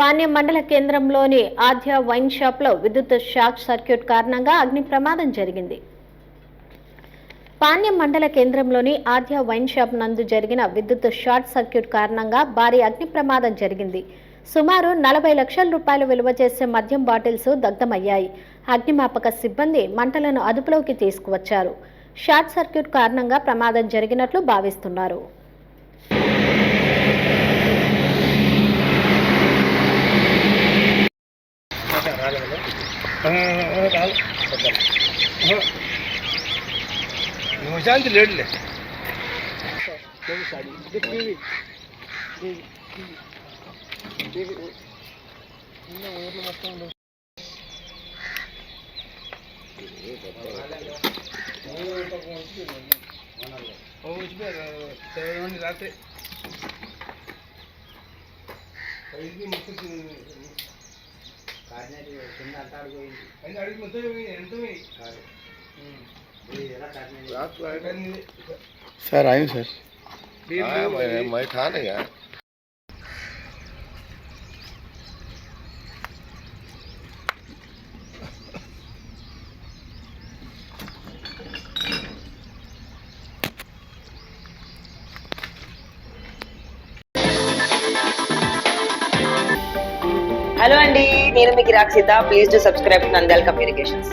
పాణ్యం మండల కేంద్రంలోని ఆద్య వైన్ షాప్లో విద్యుత్ షార్ట్ సర్క్యూట్ కారణంగా అగ్ని ప్రమాదం జరిగింది. పాణ్యం మండల కేంద్రంలోని ఆద్య వైన్ షాప్ నందు జరిగిన విద్యుత్ షార్ట్ సర్క్యూట్ కారణంగా భారీ అగ్ని ప్రమాదం జరిగింది. సుమారు నలభై లక్షల రూపాయలు విలువ చేసే మద్యం బాటిల్స్ దగ్ధమయ్యాయి. అగ్నిమాపక సిబ్బంది మంటలను అదుపులోకి తీసుకువచ్చారు. షార్ట్ సర్క్యూట్ కారణంగా ప్రమాదం జరిగినట్లు భావిస్తున్నారు. శాంతి లేడులే రాత్రి అడిగి మొత్తం सर आए सर हाँ, मैं मैं था नहीं यार హలో అండి నేను మీకు Rakshita please to subscribe Nandyala communications